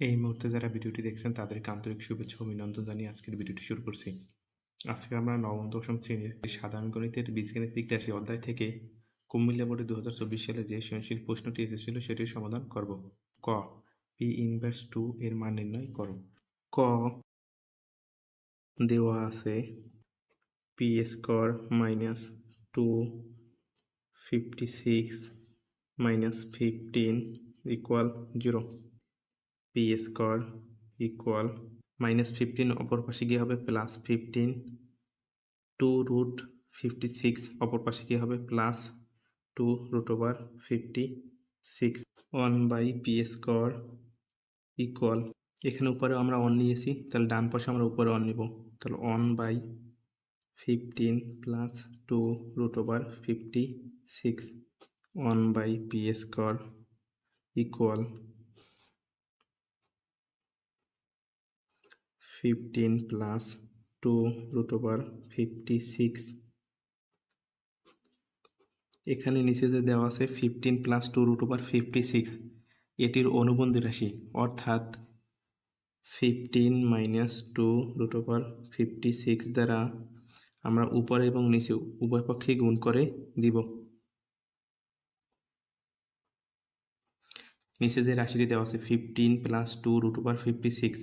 এই মুহূর্তে যারা ভিডিওটি দেখছেন, তাদেরকে আন্তরিক শুভেচ্ছা অভিনন্দন জানিয়ে আজকের ভিডিওটি শুরু করছি। আজকে আমরা নবম, দশম শ্রেণির সাধারণ গণিতের বীজগণিত রাশি অধ্যায় থেকে কুমিল্লা বোর্ডে দু হাজার চব্বিশ সালে যে সৃজনশীল প্রশ্নটি এসেছিল সেটির সমাধান করব। ক, পি ইনভার্স টু এর মান নির্ণয় করো। ক, দেওয়া আছে P square minus two fifty six minus fifteen equal zero. P square equal minus fifteen অপর পাশে গিয়ে হবে plus fifteen two root fifty six অপর পাশে গিয়ে হবে plus two root over fifty six one by P square equal এখানে উপরে আমরা অন নিয়েছি, তাহলে ডান পাশে আমরা উপরে অন নিব। তাহলে one by fifteen plus two root over fifty six one by P square equal fifteen plus two root over fifty six এখানে নিচে যে দেওয়া আছে fifteen plus two root over fifty six এটির অনুবন্ধী রাশি, অর্থাৎ fifteen minus two root over fifty six দ্বারা আমরা উপরে এবং নিচে উভয় পক্ষে গুণ করে দিব। নিচে যে রাশিটি দেওয়া আছে fifteen plus two root over fifty six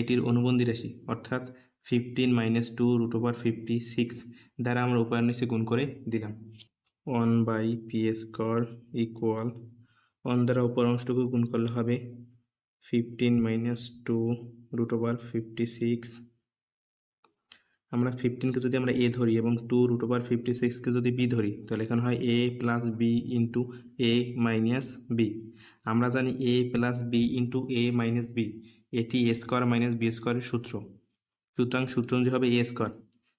এটির অনুবন্ধী রাশি, অর্থাৎ fifteen minus two root over fifty six দ্বারা আমরা উপায়ের নিচে গুণ করে দিলাম। ওয়ান বাই পি কর ইকুয়াল ওয়ান দ্বারা উপর অংশটুকু গুণ করলে হবে fifteen minus two root over fifty six আমরা ফিফটিনকে যদি আমরা এ ধরি এবং টু রুট ওভার ফিফটি সিক্সকে যদি বি ধরি, তাহলে এখানে হয় A plus B into A minus B আমরা জানি A plus B into A minus B এটি এ স্কোয়ার মাইনাস বি স্কোয়ারের সূত্র। সুতরাং সূত্র অনুযায়ী হবে এ স্কোয়ার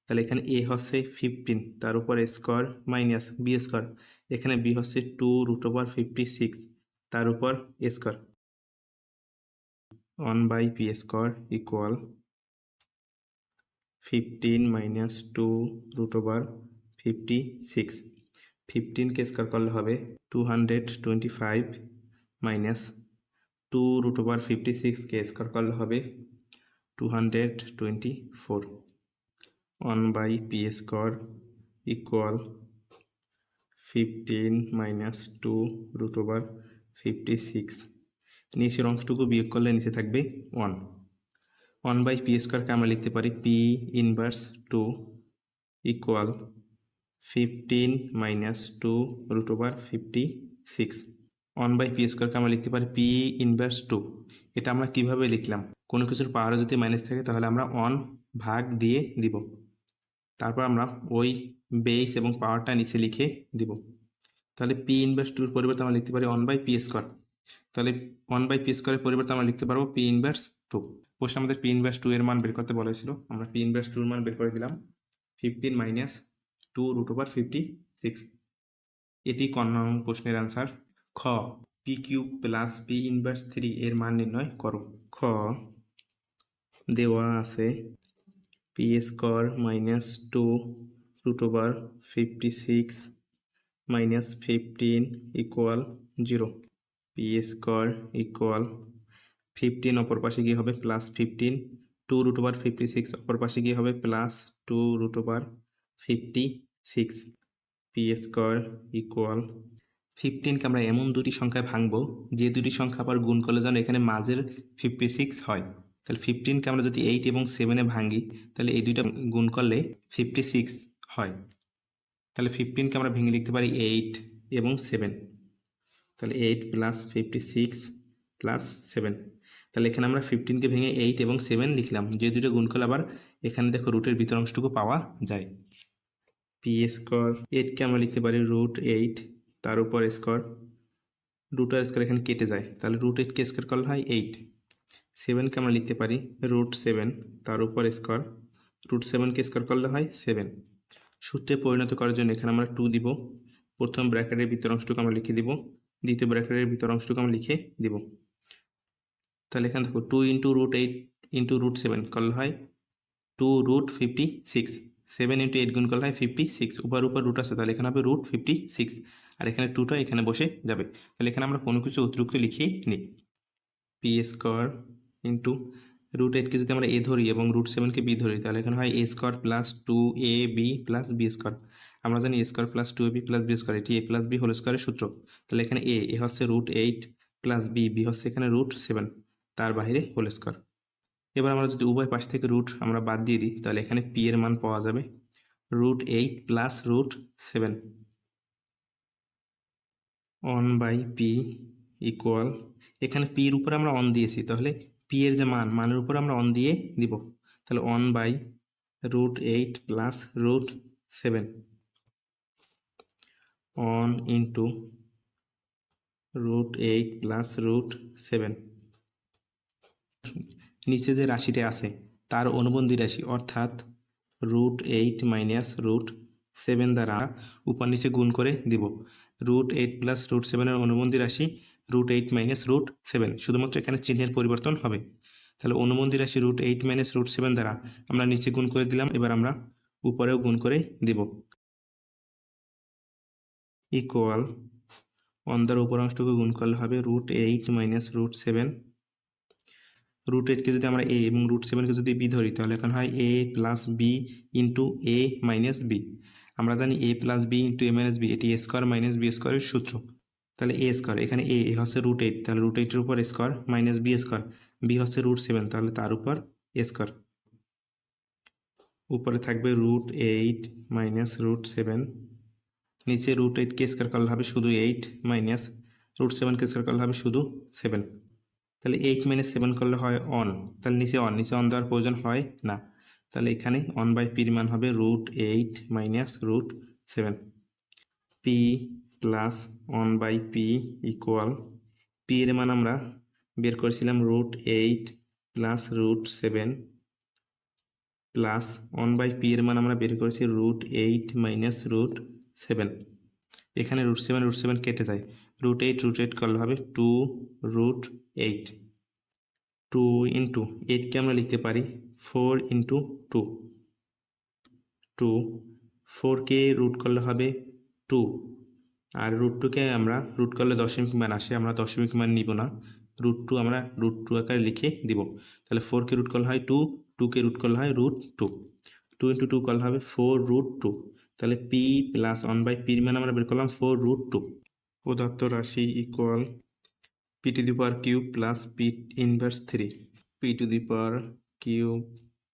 তাহলে এখানে এ হচ্ছে ফিফটিন তার উপর স্কোয়ার মাইনাস বি স্কোয়ার এখানে বি হচ্ছে two root over fifty six তার উপর A square one by P square equal fifteen minus two root over fifty six ফিফটিনকে square করলে হবে two hundred twenty five minus two root over fifty সিক্সকে square করলে হবে two hundred twenty four one by P square equal fifteen minus two root over fifty six নিচের অংশটুকু বিয়োগ করলে নিচে থাকবে ওয়ান ওয়ান বাই পি স্কোয়ারকে আমরা লিখতে পারি P inverse two equal fifteen minus two root over fifty six one by P স্কোয়ারকে আমরা লিখতে পারি পি ইনভার্স টু এটা আমরা কীভাবে লিখলাম? কোনো কিছুর পাওয়ারে যদি মাইনাস থাকে, তাহলে আমরা ওয়ান ভাগ দিয়ে দিব। তারপর আমরা ওই বেস এবং পাওয়ারটা নিচে লিখে দিব। তাহলে পি ইনভার্স টুর পরিবর্তে আমরা লিখতে পারি ওয়ান বাই পি স্কোয়ার তাহলে ওয়ান বাই পি স্কোয়ারের পরিবর্তে আমরা লিখতে পারব পি ইনভার্স টু প্রশ্নে আমাদের পি ইনভার্স টু এর মান বের করতে বলেছিল। আমরা পি ইনভার্স টুর মান বের করে দিলাম। Fifteen minus two root over fifty six এটি ক নং প্রশ্নের অ্যান্সার খ P cube plus P inverse three এর মান নির্ণয় করো। খ, দেওয়া আছে P square minus two root over fifty six minus fifteen equal zero P square equal fifteen অপর পাশে গিয়ে হবে plus fifteen two root over fifty six অপর পাশে গিয়ে হবে plus two root over fifty six P square equal ফিফটিনকে আমরা এমন দুটি সংখ্যায় ভাঙবো, যে দুটি সংখ্যা আবার গুণ করলে যেন এখানে মাঝের ফিফটি সিক্স হয়। তাহলে ফিফটিনকে আমরা যদি এইট এবং সেভেনে ভাঙি, তাহলে এই দুইটা গুণ করলে ফিফটি সিক্স হয়। তাহলে ফিফটিনকে আমরা ভেঙে লিখতে পারি এইট এবং সেভেন তাহলে eight plus fifty six plus seven তাহলে এখানে আমরা ফিফটিনকে ভেঙে এইট এবং সেভেন লিখলাম, যে দুটো গুণ করলে আবার এখানে দেখো রুটের ভিতর অংশটুকু পাওয়া যায়। পি স্কোয়ার এইটকে আমরা লিখতে পারি রুট এইট তার উপর স্কোয়ার রুট স্কোয়ার এখানে কেটে যায়। তাহলে রুট এইটকে স্কোয়ার করলে হয় এইট সেভেনকে আমরা লিখতে পারি রুট সেভেন তার উপর স্কোয়ার রুট সেভেনকে স্কোয়ার করলে হয় সেভেন সূত্রে পরিণত করার জন্য এখানে আমরা টু দিব। প্রথম ব্র্যাকেটের ভিতর অংশটুকু আমরা লিখে দিব। দ্বিতীয় ব্র্যাকেটের ভিতর অংশটুকু আমরা লিখে দিব। তাহলে এখানে দেখো two into root eight into root seven করলে হয় two root fifty six seven into eight গুণ করলে হয় ফিফটি সিক্স উপর উপর রুট আছে, তাহলে এখানে হবে রুট ফিফটি সিক্স আর এখানে টুটা এখানে বসে যাবে। তাহলে এখানে আমরা কোনো কিছু অতিরিক্ত লিখিয়ে নিই। পি স্কোয়ার ইন্টু রুট এইটকে যদি আমরা এ ধরি এবং রুট সেভেনকে বি ধরি, তাহলে এখানে হয় A square plus two A B plus B square আমরা জানি A square plus two A B plus B square এটি এ প্লাস বি হোল স্কোয়ারের সূত্র। তাহলে এখানে এ এ হচ্ছে root eight plus B B হচ্ছে এখানে রুট সেভেন তার বাইরে হোল স্কোয়ার এবার আমরা যদি উভয় পাশ থেকে রুট আমরা বাদ দিয়ে দিই, তাহলে এখানে পি এর মান পাওয়া যাবে root eight plus root seven one by P equal এখানে পি পির উপরে আমরা অন দিয়েছি, তাহলে পি এর যে মান, মানের উপর আমরা অন দিয়ে দিব। তাহলে one by root eight plus root seven one into root eight plus root seven নিচে যে রাশিটা আছে, তার অনুবন্ধী রাশি, অর্থাৎ root eight minus root seven দ্বারা উপর নিচে গুণ করে দিব। রুট এইট প্লাস রুট সেভেনের অনুবন্ধী রাশি root eight minus root seven শুধুমাত্র এখানে চিহ্নের পরিবর্তন হবে। তাহলে অনুবন্ধী রাশি root eight minus root seven দ্বারা আমরা নিচে গুণ করে দিলাম, এবার আমরা উপরেও গুণ করে দিব। ইকুয়াল অন্ধার উপর অংশটুকু গুণ করলে হবে root eight minus root seven root এইটকে যদি আমরা এ এবং রুট সেভেনকে যদি বি ধরি, তাহলে এখন হয় A plus B into A minus B আমরা জানি A plus B into A minus B এটি এ স্কোয়ার মাইনাস বি স্কোয়ারের সূত্র। তাহলে এ স্কোয়ার এখানে এ এ হচ্ছে রুট এইট তাহলে রুট এইটের উপর square minus B square B হচ্ছে রুট সেভেন তাহলে তার উপর এ স্কোয়ার উপরে থাকবে root eight minus root seven নিচে রুট এইটকে স্কোয়ার করলে হবে শুধু এইট মাইনাস রুট সেভেনকে স্কোয়ার করলে হবে শুধু সেভেন তাহলে এইট মাইনাস সেভেন করলে হয় অন তাহলে নিচে অন নিচে অন দেওয়ার প্রয়োজন হয় না। তাহলে এখানে ওয়ান বাই পির মান হবে root eight minus root seven P plus one by P equal P এর মান আমরা বের করেছিলাম root eight plus root seven plus one by P এর মান আমরা বের করেছি root eight minus root seven এখানে রুট সেভেন রুট সেভেন কেটে যায়। রুট এইট রুট এইট করলে হবে two root eight two into এইটকে আমরা লিখতে পারি ফোর ইন্টু টু। টু, ফোরকে রুট করলে হবে টু। আর রুট টুকে আমরা রুট করলে দশমিক মান আসে, আমরা দশমিক মান নিব না। রুট টু আমরা রুট টু আকারে লিখে দিব। তাহলে ফোরকে রুট করলে হয় টু, টুকে রুট করলে হয় root two. Two into two করলে হবে ফোর রুট টু। তাহলে পি প্লাস ওয়ান বাই পির মান আমরা বের করলাম ফোর রুট টু। প্রদত্ত রাশি equal P to the power cube plus P inverse three. P to the power cube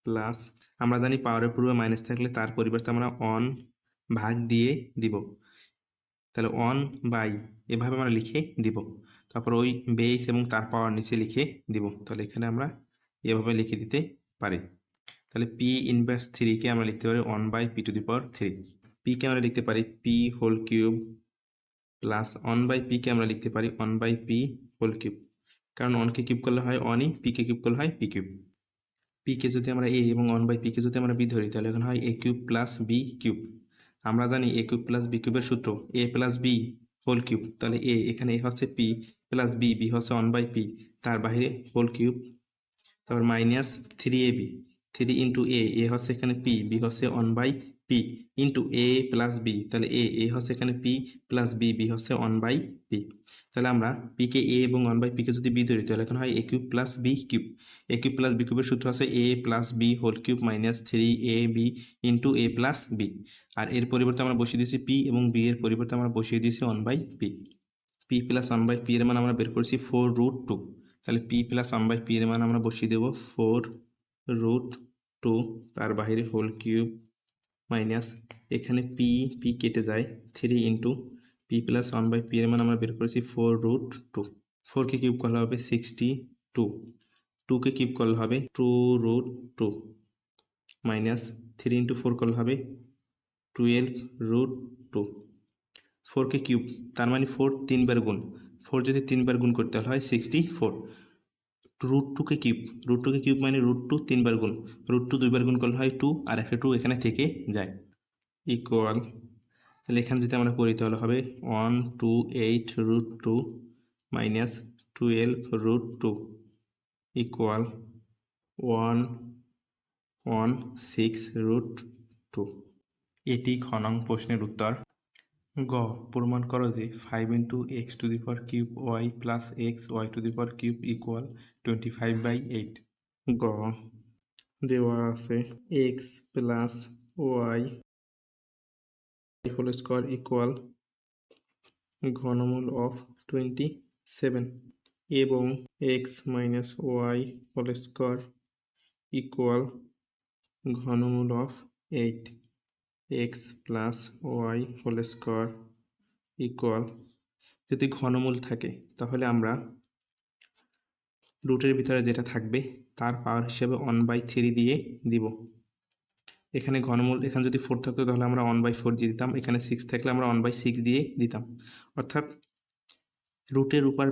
plus আমরা জানি পাওয়ারের পূর্বে মাইনাস থাকলে তার পরিবর্তে আমরা অন ভাগ দিয়ে দিব। তাহলে অন বাই এভাবে আমরা লিখে দিব। তারপর ওই বেস এবং তার পাওয়ার নিচে লিখে দিব। তাহলে এখানে আমরা এভাবে লিখে দিতে পারি। তাহলে পি ইনভার্স থ্রিকে আমরা লিখতে পারি one by P to the power three পিকে আমরা লিখতে পারি P whole cube plus one by পিকে আমরা লিখতে পারি one by P whole cube কারণ ওয়ানকে কিউব করলে হয় ওয়ানই পিকে কিউব করলে হয় পি কিউব পিকে যদি আমরা এ এবং ওয়ান বাই পিকে যদি আমরা বি ধরি, তাহলে এখন হয় a cube plus b cube আমরা জানি এ কিউব প্লাস বি কিউবের সূত্র a plus b whole cube তাহলে এ এখানে এ হচ্ছে পি প্লাস বি বি হচ্ছে ওয়ান বাই পি তার বাইরে হোল কিউব তারপর minus three a b three into a a হচ্ছে এখানে পি বি হচ্ছে one by p into a plus b তাহলে এ এ হচ্ছে এখানে পি প্লাস বি বি হচ্ছে ওয়ান বাই পি তাহলে আমরা পিকে এ এবং ওয়ান বাই পিকে যদি বি ধরি, তাহলে এখন হয় a cube plus b cube a cube plus b কিউবের সূত্র আছে a plus b whole cube minus three a b into a plus b আর এর পরিবর্তে আমরা বসিয়ে দিয়েছি পি এবং বি এর পরিবর্তে আমরা বসিয়ে দিয়েছি one by p p plus one by p এর মান আমরা বের করেছি ফোর রুট টু তাহলে p plus one by p এর মান আমরা বসিয়ে দেবো ফোর রুট টু তার বাইরে হোল কিউব মাইনাস এখানে পি পি কেটে যায় three into p plus one by p এর মান আমরা বের করেছি ফোর রুট টু ফোরকে কিউব করলে হবে সিক্সটি টু টুকে কিউব করলে হবে two root two minus three into four করলে হবে টুয়েলভ রুট টু ফোরকে কিউব তার মানে ফোর তিনবার গুণ। ফোর যদি তিনবার গুণ করতে হয় সিক্সটি ফোর রুট টুকে কিউব রুট টুকে কিউব মানে রুট টু তিনবার গুণ রুট টু দুইবার গুণ করলে হয় টু আর একটা টু এখানে থেকে যায়। ইকুয়াল তাহলে এখানে যদি আমরা করি তাহলে হবে one two eight root two minus twelve root two equal one one six root two এটি খনং প্রশ্নের উত্তর। গ, প্রমাণ করো যে five into x to the power cube y plus x y to the power cube equal twenty five by eight গ দেওয়া আছে x plus y whole square equal ঘনমূল of twenty seven এবং x minus y whole square equal ঘনমূল of eight x plus y whole square equal যদি ঘনমূল থাকে, তাহলে আমরা রুটের ভিতরে যেটা থাকবে, তার পাওয়ার হিসেবে ওয়ান বাই থ্রি দিয়ে দিব। এখানে ঘনমূল, এখানে যদি ফোর থাকতো তাহলে আমরা ওয়ান বাই ফোর দিয়ে দিতাম। এখানে সিক্স থাকলে আমরা ওয়ান বাই সিক্স দিয়ে দিতাম। অর্থাৎ রুটের উপর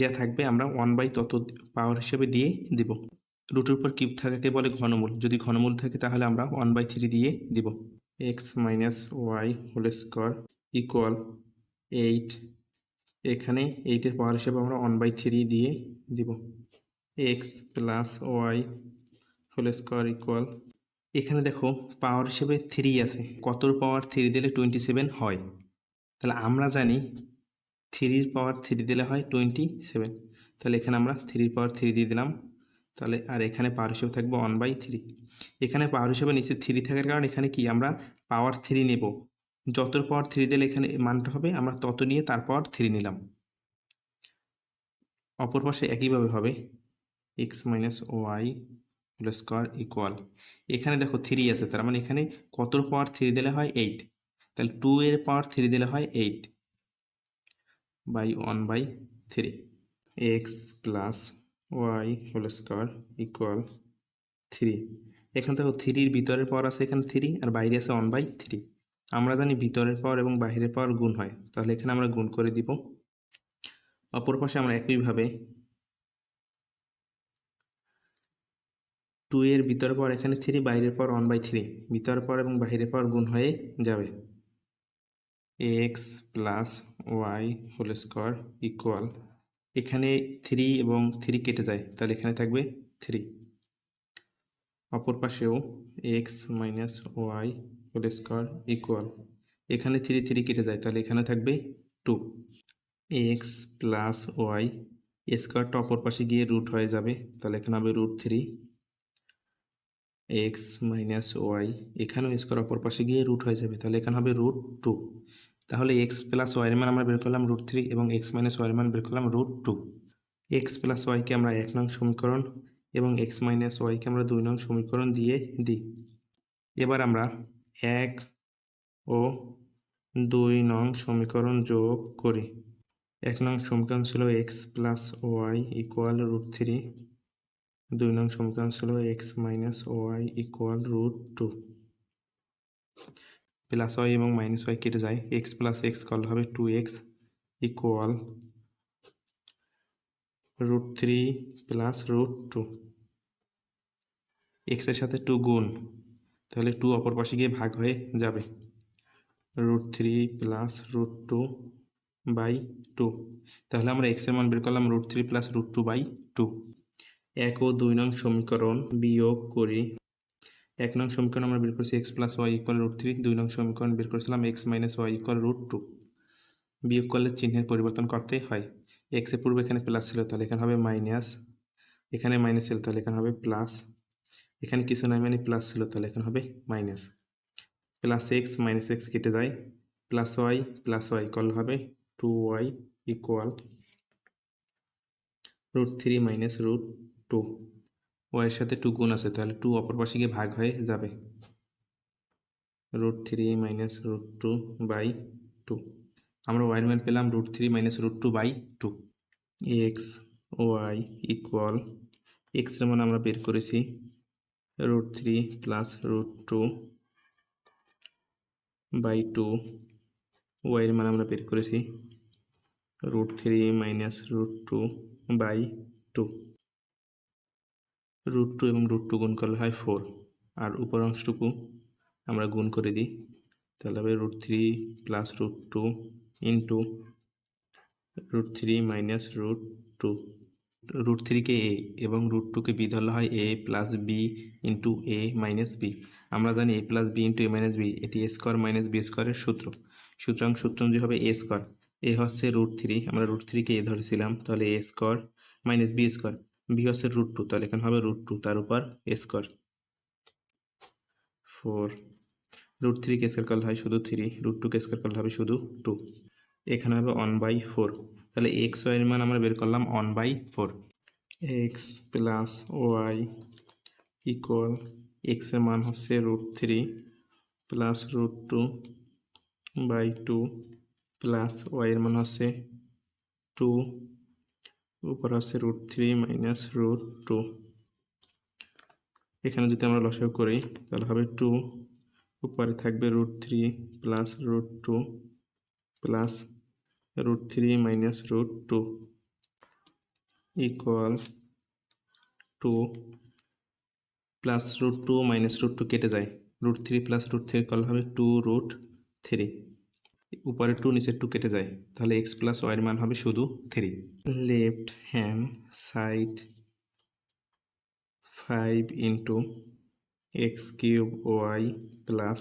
যা থাকবে আমরা ওয়ান বাই তত পাওয়ার হিসেবে দিয়ে দিব। রুটের উপর কিউব থাকাকে বলে ঘনমূল। যদি ঘনমূল থাকে তাহলে আমরা ওয়ান বাই থ্রি দিয়ে দিব। X minus y whole square equal eight এখানে এইটের পাওয়ার হিসেবে আমরা ওয়ান বাই থ্রি দিয়ে দিব। X plus y whole square equal, এখানে দেখো পাওয়ার হিসেবে থ্রি আছে। কতর পাওয়ার থ্রি দিলে টোয়েন্টি সেভেন হয়? তাহলে আমরা জানি থ্রির পাওয়ার থ্রি দিলে হয় টোয়েন্টি সেভেন তাহলে এখানে আমরা থ্রির পাওয়ার থ্রি দিয়ে দিলাম। তাহলে আর এখানে পাওয়ার হিসেবে থাকবে ওয়ান বাই থ্রি এখানে পাওয়ার হিসেবে নিচে থ্রি থাকার কারণে এখানে কি আমরা পাওয়ার থ্রি নেব। যত পাওয়ার থ্রি দিলে এখানে মানটা হবে, আমরা তত নিয়ে তারপর থ্রি নিলাম। অপর পাশে একইভাবে হবে। X minus y whole square equal এখানে দেখো থ্রি আছে, তার মানে এখানে কত পাওয়ার থ্রি দিলে হয় এইট তাহলে টু এর পাওয়ার থ্রি দিলে হয় eight by one by three x plus y whole square equal three এখানে দেখো থ্রির ভিতরের পাওয়ার আছে এখানে থ্রি আর বাইরে আছে ওয়ান বাই থ্রি আমরা জানি ভিতরের পাওয়ার এবং বাইরের পাওয়ার গুণ হয়। তাহলে এখানে আমরা গুণ করে দিব। অপর পাশে আমরা একইভাবে টু এর ভিতরের পাওয়ার এখানে থ্রি বাইরের পাওয়ার ওয়ান বাই থ্রি ভিতরের পাওয়ার এবং বাইরের পাওয়ার গুণ হয়ে যাবে। X plus y whole square equal এখানে থ্রি এবং থ্রি কেটে যায়, তাহলে এখানে থাকবে থ্রি অপর পাশেও x minus y whole square equal এখানে থ্রি থ্রি কেটে যায়, তাহলে এখানে থাকবে টু এক্স প্লাস ওয়াই স্কোয়ারটা অপর পাশে গিয়ে রুট হয়ে যাবে, তাহলে এখানে হবে root three x minus y এখানেও স্কোয়ার অপর পাশে গিয়ে রুট হয়ে যাবে। তাহলে এখানে হবে রুট টু তাহলে এক্স প্লাস ওয়াইয়ের মান আমরা বের করলাম রুট থ্রি এবং এক্স মাইনাস ওয়াইয়ের মান বের করলাম রুট টু এক্স প্লাস ওয়াইকে আমরা এক নং সমীকরণ এবং এক্স মাইনাস ওয়াইকে আমরা দুই নং সমীকরণ দিয়ে দিই। এবার আমরা এক ও দুই নং সমীকরণ যোগ করি। এক নং সমীকরণ ছিল x plus y equal root three দুই নং সমীকরণ ছিল x minus y equal root two plus y এবং মাইনাস ওয়াই কেটে যায়। এক্স প্লাস এক্স করলে হবে two x equal root three plus root two এক্সের সাথে টু গুণ। তাহলে টু অপর পাশে গিয়ে ভাগ হয়ে যাবে। Root three plus root two by two তাহলে আমরা এক্সের মান বের করলাম root three plus root two by two এক ও দুই নং সমীকরণ বিয়োগ করি। এক নং সমীকরণ আমরা বের করেছি x plus y equal root three দুই নং সমীকরণ বের করেছিলাম x minus y equal root two বিয়োগ করলে চিহ্নের পরিবর্তন করতেই হয়। এক্সের পূর্বে এখানে প্লাস ছিল, তাহলে এখানে হবে মাইনাস এখানে মাইনাস ছিল, তাহলে এখানে হবে প্লাস এখানে কিছু নাই মানে প্লাস ছিল, তাহলে এখানে হবে minus plus x minus x কেটে যায়। প্লাস ওয়াই প্লাস ওয়াই করলে হবে two y equal root three minus root two ওয়াইয়ের সাথে টু গুণ আছে, তাহলে টু অপর পাশে গিয়ে ভাগ হয়ে যাবে। Root three minus root two by two আমরা ওয়াইয়ের মান পেলাম root three minus root two by two x y equal এক্সের মান আমরা বের করেছি root three plus root two by two ওয়াইয়ের মান আমরা বের করেছি root three minus root two by two root two এবং রুট টু গুণ করলে হয় ফোর আর উপর অংশটুকু আমরা গুণ করে দিই। তাহলে হবে root three plus root two into root three minus root two root থ্রিকে এ এবং রুট টুকে বি ধরলে হয় a plus b into a minus b আমরা জানি a plus b into a minus b এটি এ স্কোয়ার মাইনাস বি স্কোয়ারের সূত্র। সুতরাং সূত্র অনুযায়ী হবে এ স্কোয়ার এ হচ্ছে রুট থ্রি আমরা রুট থ্রিকে এ ধরেছিলাম, তাহলে a square minus b square b হচ্ছে রুট টু তাহলে এখানে হবে রুট টু তার উপর স্কোয়ার ফোর রুট থ্রিকে স্কোয়ার করলে হয় শুধু থ্রি রুট টুকে স্কোয়ার করলে হবে শুধু টু এখানে হবে ওয়ান বাই ফোর তাহলে এক্স ওয়াইয়ের মান আমরা বের করলাম one by four x plus y equal এক্সের মান হচ্ছে root three plus root two by two plus ওয়াইয়ের মান হচ্ছে টু উপর হচ্ছে root three minus root two এখানে যদি আমরা লসাগু করি, তাহলে হবে টু উপরে থাকবে root three plus root two plus root three minus root two equal two plus root two minus root two কেটে যায়। Root three plus root three call হবে টু রুট থ্রি উপরে টু নিচে টু কেটে যায়। তাহলে এক্স প্লাস ওয়াইয়ের মান হবে শুধু three left hand side five into x cube y plus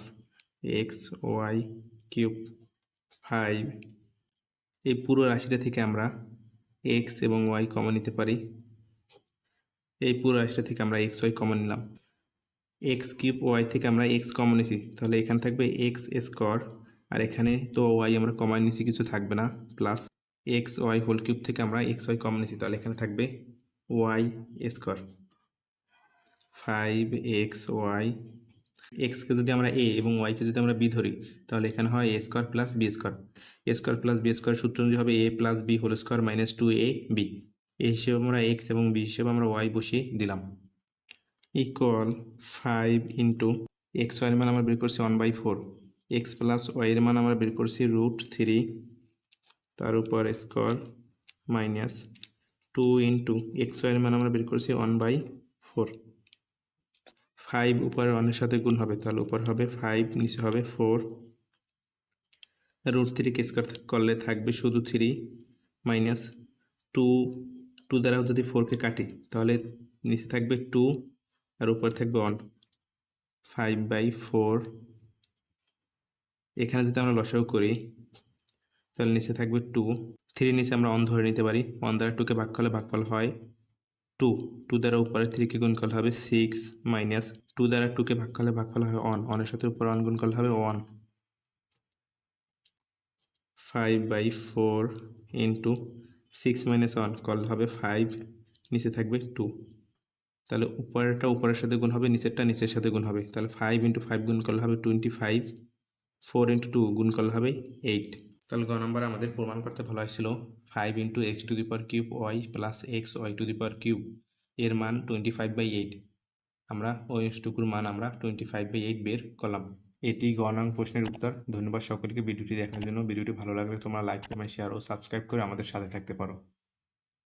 x y cube five এই পুরো রাশিটা থেকে আমরা এক্স এবং ওয়াই কমন নিতে পারি। এই পুরো রাশিটা থেকে আমরা এক্স ওয়াই কমন নিলাম। এক্স কিউব ওয়াই থেকে আমরা এক্স কমন নিছি। তাহলে এখানে থাকবে এক্স স্কোয়ার আর এখানে তো ওয়াই আমরা কমন নিছি, কিছু থাকবে না plus x y whole cube থেকে আমরা এক্স ওয়াই কমন নিছি, তাহলে এখানে থাকবে y square five x y এক্সকে যদি আমরা এ এবং ওয়াইকে যদি আমরা বি ধরি, তাহলে এখানে হয় a square plus b square a square plus b square সূত্র অনুযায়ী হবে a plus b whole square minus two a b a হিসেবে আমরা এক্স এবং বি হিসেবে আমরা ওয়াই বসিয়ে দিলাম। ইকুয়াল ফাইভ ইন্টু এক্স ওয়াইয়ের মান আমরা বের করছি one by four x plus ওয়াইয়ের মান আমরা বের করছি রুট থ্রি তার উপর square minus two into x ওয়াইয়ের মান আমরা বের করছি ওয়ান বাই ফোর ফাইভ উপরে ওয়ানের সাথে গুণ হবে, তাহলে উপর হবে ফাইভ নিচে হবে ফোর রুট থ্রিকে স্কোয়ার করলে থাকবে শুধু থ্রি মাইনাস টু টু দ্বারা যদি ফোরকে কাটি, তাহলে নিচে থাকবে টু আর উপরে থাকবে ওয়ান ফাইভ বাই ফোর এখানে যদি আমরা লসাগু করি, তাহলে নিচে থাকবে টু থ্রি নিচে আমরা অন ধরে নিতে পারি। ওয়ান দ্বারা টুকে ভাগ করলে ভাগফল হয় টু টু দ্বারা উপরে থ্রিকে গুণ করলে হবে সিক্স মাইনাস টু দ্বারা টুকে ভাগ করলে ভাগফল হবে ওয়ান ওয়ানের সাথে উপরে ওয়ান গুণ করলে হবে one five by four into six minus one করলে হবে ফাইভ নিচে থাকবে টু তাহলে উপরেরটা উপরের সাথে গুণ হবে, নিচেরটা নিচের সাথে গুণ হবে। তাহলে ফাইভ ইন্টু ফাইভ গুণ করলে হবে twenty five four into two গুণ করলে হবে এইট। তাহলে গ নম্বর আমাদের প্রমাণ করতে ভালো হয়েছিল। Five into x to the power cube y plus x y to the power cube, এর মান টোয়েন্টি ফাইভ বাই এইট। আমরা ওই টুকুর মান আমরা টোয়েন্টি ফাইভ বাই এইট বের করলাম। এটি গ নং প্রশ্নের উত্তর। ধন্যবাদ সকলকে ভিডিওটি দেখার জন্য। ভিডিওটি ভালো লাগলে তোমরা লাইক, কমেন্ট শেয়ার ও সাবস্ক্রাইব করে আমাদের সাথে থাকতে পারো।